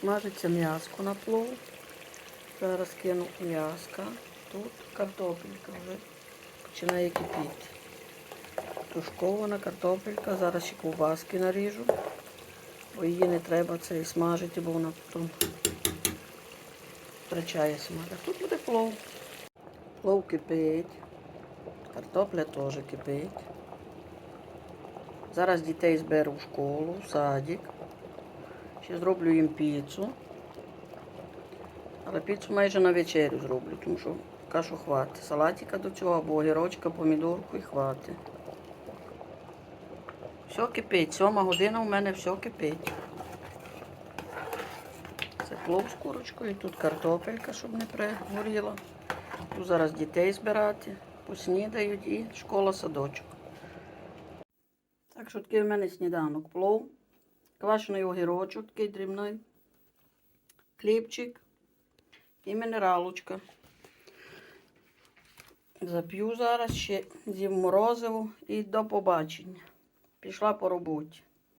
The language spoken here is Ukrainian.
Смажиться м'яско на плов. Зараз кину м'яска. Тут картопелька вже починає кипіти. Тушкована картопелька. Зараз ще ковбаски наріжу. Бо її не треба це і смажити, бо вона потім втрачає смак. Тут буде плов. Плов кипить. Картопля теж кипить. Зараз дітей зберу в школу, в садик. Ще зроблю їм піцу. Але піцу майже на вечерю зроблю, тому що кашу хватить. Салатика до цього, або огірочка, помідорку і хватить. Все кипить. Сьома година у мене все кипить. Це плов з курочкою, тут картопелька, щоб не пригоріла. Тут зараз дітей збирати, поснідають і школа садочок. Так що такий в мене сніданок. Плов, квашений огірочок, такий дрібний, хлібчик і мінералочка. Зап'ю зараз ще з'їм морозиву і до побачення. Пішла по роботі.